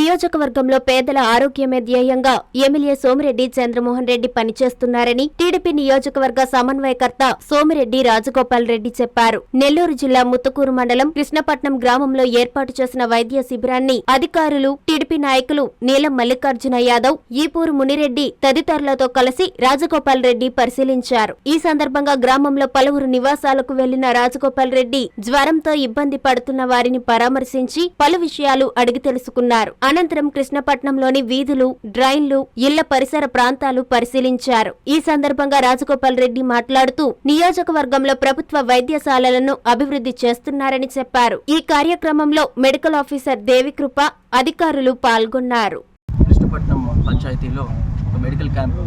నియోజకవర్గంలో పేదల ఆరోగ్యమే ధ్యేయంగా ఎమ్మెల్యే సోమిరెడ్డి చంద్రమోహన్ రెడ్డి పనిచేస్తున్నారని టీడీపీ నియోజకవర్గ సమన్వయకర్త సోమిరెడ్డి రాజగోపాల్ రెడ్డి చెప్పారు. నెల్లూరు జిల్లా ముత్తుకూరు మండలం కృష్ణపట్నం గ్రామంలో ఏర్పాటు చేసిన వైద్య శిబిరాన్ని అధికారులు టీడీపీ నాయకులు నీలం మల్లికార్జున యాదవ్ ఈపూరు మునిరెడ్డి తదితరులతో కలిసి రాజగోపాల్ రెడ్డి పరిశీలించారు. ఈ సందర్భంగా గ్రామంలో పలువురు నివాసాలకు వెళ్ళిన రాజగోపాల్ రెడ్డి జ్వరంతో ఇబ్బంది పడుతున్న వారిని పరామర్శించి పలు విషయాలు అడిగి తెలుసుకున్నారు. అనంతరం కృష్ణపట్నంలోని వీధులు డ్రైన్లు ఇళ్ళ పరిసర ప్రాంతాలు పరిశీలించారు. ఈ సందర్భంగా రాజగోపాల్ రెడ్డి మాట్లాడుతూ నియోజకవర్గంలో ప్రభుత్వ వైద్యశాలలను అభివృద్ధి చేస్తున్నారని చెప్పారు. ఈ కార్యక్రమంలో మెడికల్ ఆఫీసర్ దేవికృప అధికారులు పాల్గొన్నారు. కృష్ణపట్నం పంచాయతీలో ఒక మెడికల్ క్యాంప్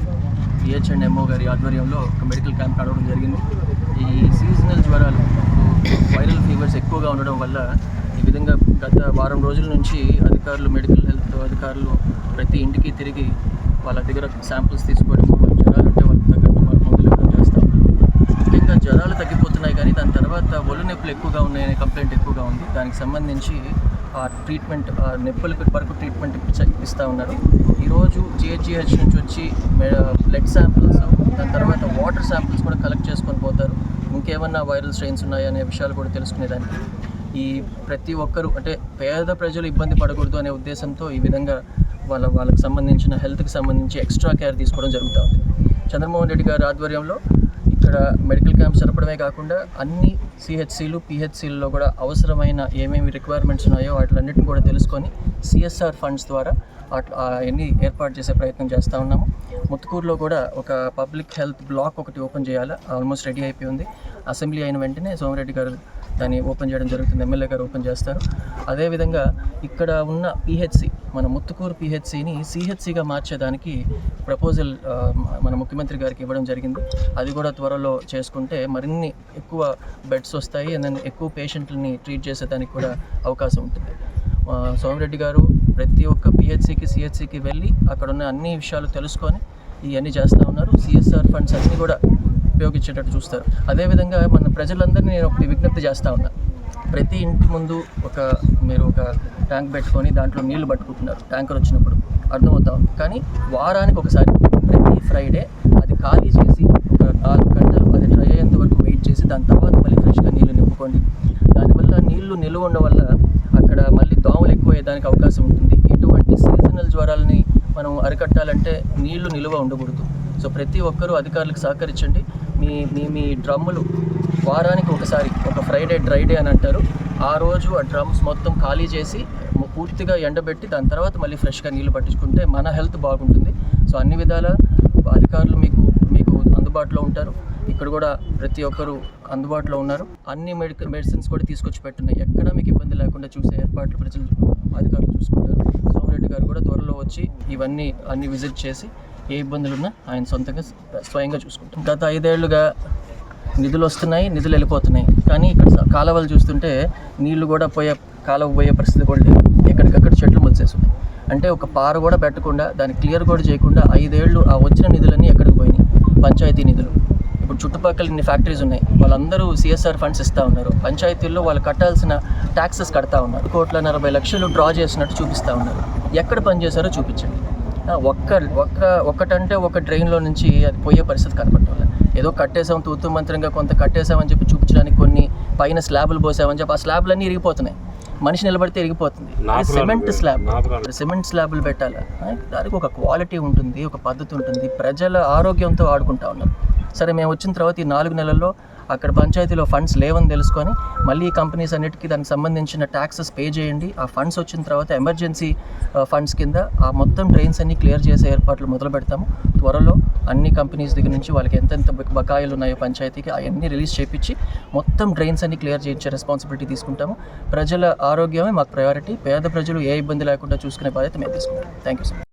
ఎంఓ గారి ఆధ్వర్యంలో ఒక మెడికల్ క్యాంప్ నడవడం జరిగింది. ఈ సీజనల్ జ్వరాలు వైరల్ ఫీవర్స్ ఎక్కువగా ఉండడం వల్ల ఈ విధంగా గత వారం రోజుల నుంచి అధికారులు మెడికల్ హెల్త్ అధికారులు ప్రతి ఇంటికి తిరిగి వాళ్ళ దగ్గర శాంపిల్స్ తీసుకోవడం జ్వరాలు ఉంటే వాళ్ళకి తగ్గట్టు వాళ్ళ మందులు ఇవ్వడం చేస్తాం ముఖ్యంగా జ్వరాలు తగ్గిపోతున్నాయి కానీ దాని తర్వాత ఒళ్ళు నొప్పులు ఎక్కువగా ఉన్నాయనే కంప్లైంట్ ఎక్కువగా ఉంది. దానికి సంబంధించి ఆ ట్రీట్మెంట్ ఆ నొప్పులకు వరకు ట్రీట్మెంట్ ఇస్తూ ఉన్నారు. ఈరోజు జిహెచ్జిహెచ్ నుంచి వచ్చి బ్లడ్ శాంపిల్స్ దాని తర్వాత వాటర్ శాంపిల్స్ కూడా కలెక్ట్ చేసుకొని పోతారు. ఇంకేమన్నా వైరల్ స్ట్రెయిన్స్ ఉన్నాయా అనే విషయాలు కూడా తెలుసుకునేదానికి. ఈ ప్రతి ఒక్కరూ అంటే పేద ప్రజలు ఇబ్బంది పడకూడదు అనే ఉద్దేశంతో ఈ విధంగా వాళ్ళ వాళ్ళకి సంబంధించిన హెల్త్కి సంబంధించి ఎక్స్ట్రా కేర్ తీసుకోవడం జరుగుతూ ఉంది. చంద్రమోహన్ రెడ్డి గారి ఆధ్వర్యంలో ఇక్కడ మెడికల్ క్యాంప్స్ జరపడమే కాకుండా అన్ని సిహెచ్సిలు పిహెచ్సిలలో కూడా అవసరమైన ఏమేమి రిక్వైర్మెంట్స్ ఉన్నాయో వాటిలన్నింటిని కూడా తెలుసుకొని సిఎస్ఆర్ ఫండ్స్ ద్వారా అట్లా అవన్నీ ఏర్పాటు చేసే ప్రయత్నం చేస్తూ ఉన్నాము. ముత్తుకూరులో కూడా ఒక పబ్లిక్ హెల్త్ బ్లాక్ ఒకటి ఓపెన్ చేయాలి. ఆల్మోస్ట్ రెడీ అయిపోయి ఉంది అసెంబ్లీ అయిన వెంటనే సోమిరెడ్డి గారు దాన్ని ఓపెన్ చేయడం జరుగుతుంది. ఎమ్మెల్యే గారు ఓపెన్ చేస్తారు. అదేవిధంగా ఇక్కడ ఉన్న పిహెచ్సి మన ముత్తుకూరు పిహెచ్సిని సిహెచ్సిగా మార్చేదానికి ప్రపోజల్ మన ముఖ్యమంత్రి గారికి ఇవ్వడం జరిగింది. అది కూడా త్వరలో చేసుకుంటే మరిన్ని ఎక్కువ బెడ్స్ వస్తాయి. అండ్ ఎక్కువ పేషెంట్లని ట్రీట్ చేసేదానికి కూడా అవకాశం ఉంటుంది. సోమిరెడ్డి గారు ప్రతి ఒక్క పిహెచ్సికి సిహెచ్సికి వెళ్ళి అక్కడ ఉన్న అన్ని విషయాలు తెలుసుకొని ఇవన్నీ చేస్తూ ఉన్నారు. సిఎస్ఆర్ ఫండ్స్ అన్నీ కూడా ఉపయోగించేటట్టు చూస్తారు. అదేవిధంగా మన ప్రజలందరినీ నేను ఒకటి విజ్ఞప్తి చేస్తూ ఉన్నా. ప్రతి ఇంటి ముందు ఒక మీరు ఒక ట్యాంక్ పెట్టుకొని దాంట్లో నీళ్ళు పట్టుకుంటున్నారు. ట్యాంకర్ వచ్చినప్పుడు అర్థమవుతా ఉంది. కానీ వారానికి ఒకసారి ప్రతి ఫ్రైడే అది ఖాళీ చేసి ఒక నాలుగు గంటలు అది డ్రై అయ్యేంత వరకు వెయిట్ చేసి దాని తర్వాత మళ్ళీ ఫ్రెష్గా నీళ్ళు నింపుకోండి. దానివల్ల నీళ్ళు నిలువ ఉండడం వల్ల అక్కడ మళ్ళీ దోమలు ఎక్కువయ్యేదానికి అవకాశం ఉంటుంది. ఎటువంటి సీజనల్ జ్వరాలని మనం అరికట్టాలంటే నీళ్ళు నిలువ ఉండకూడదు. సో ప్రతి ఒక్కరూ అధికారులకు సహకరించండి. మీ మీ మీ డ్రమ్ములు వారానికి ఒకసారి ఒక ఫ్రైడే డ్రై డే అని అంటారు. ఆ రోజు ఆ డ్రమ్స్ మొత్తం ఖాళీ చేసి పూర్తిగా ఎండబెట్టి దాని తర్వాత మళ్ళీ ఫ్రెష్గా నీళ్ళు పట్టించుకుంటే మన హెల్త్ బాగుంటుంది. సో అన్ని విధాల అధికారులు మీకు మీకు అందుబాటులో ఉంటారు. ఇక్కడ కూడా ప్రతి ఒక్కరు అందుబాటులో ఉన్నారు. అన్ని మెడికల్ మెడిసిన్స్ కూడా తీసుకొచ్చి పెట్టున్నాయి. ఎక్కడ మీకు ఇబ్బంది లేకుండా చూసే ఏర్పాట్లు ప్రజలు అధికారులు చూసుకుంటారు. సోమరెడ్డి గారు కూడా త్వరలో వచ్చి ఇవన్నీ అన్ని విజిట్ చేసి ఏ ఇబ్బందులు ఉన్నా ఆయన సొంతంగా స్వయంగా చూసుకుంటాం. గత ఐదేళ్ళుగా నిధులు వస్తున్నాయి నిధులు వెళ్ళిపోతున్నాయి. కానీ ఇక్కడ కాలువలు చూస్తుంటే నీళ్ళు కూడా పోయే కాలువ పోయే పరిస్థితి కూడా లేదు. ఎక్కడికక్కడ చెట్లు మొలిసేస్తున్నాయి అంటే ఒక పార కూడా పెట్టకుండా దాన్ని క్లియర్ కూడా చేయకుండా ఐదేళ్ళు ఆ వచ్చిన నిధులన్నీ ఎక్కడికి పోయినాయి? పంచాయతీ నిధులు. ఇప్పుడు చుట్టుపక్కల ఇన్ని ఫ్యాక్టరీస్ ఉన్నాయి. వాళ్ళందరూ సిఎస్ఆర్ ఫండ్స్ ఇస్తూ ఉన్నారు. పంచాయతీల్లో వాళ్ళు కట్టాల్సిన ట్యాక్సెస్ కడతా ఉన్నారు. కోట్ల నలభై లక్షలు డ్రా చేసినట్టు చూపిస్తూ ఉన్నారు. ఎక్కడ పనిచేశారో చూపించండి. ఒక్క ఒక్క ఒక్కటంటే ఒక డ్రైన్లో నుంచి అది పోయే పరిస్థితి కనపడటం ఏదో కట్టేసాం తూతు మంత్రంగా కొంత కట్టేసామని చెప్పి చూపించడానికి కొన్ని పైన స్లాబులు పోసామని చెప్పి ఆ స్లాబ్లన్నీ ఇరిగిపోతున్నాయి. మనిషి నిలబడితే ఇరిగిపోతుంది. Cement slab. సిమెంట్ స్లాబులు పెట్టాలి? దానికి ఒక క్వాలిటీ ఉంటుంది ఒక పద్ధతి ఉంటుంది. ప్రజల ఆరోగ్యంతో ఆడుకుంటా ఉన్నారు. సరే మేము వచ్చిన తర్వాత ఈ నాలుగు నెలల్లో అక్కడ పంచాయతీలో ఫండ్స్ లేవని తెలుసుకొని మళ్ళీ ఈ కంపెనీస్ అన్నిటికీ దానికి సంబంధించిన ట్యాక్సెస్ పే చేయండి. ఆ ఫండ్స్ వచ్చిన తర్వాత ఎమర్జెన్సీ ఫండ్స్ కింద ఆ మొత్తం ట్రైన్స్ అన్ని క్లియర్ చేసే ఏర్పాట్లు మొదలు పెడతాము. త్వరలో అన్ని కంపెనీస్ దగ్గర నుంచి వాళ్ళకి ఎంతెంత బకాయిలు ఉన్నాయో పంచాయతీకి అవన్నీ రిలీజ్ చేయించి మొత్తం డ్రైన్స్ అన్ని క్లియర్ చేయించే రెస్పాన్సిబిలిటీ తీసుకుంటాము. ప్రజల ఆరోగ్యమే మాకు ప్రయారిటీ పేద ప్రజలు ఏ ఇబ్బంది లేకుండా చూసుకునే బాధ్యత మేము తీసుకుంటాం. Thank you sir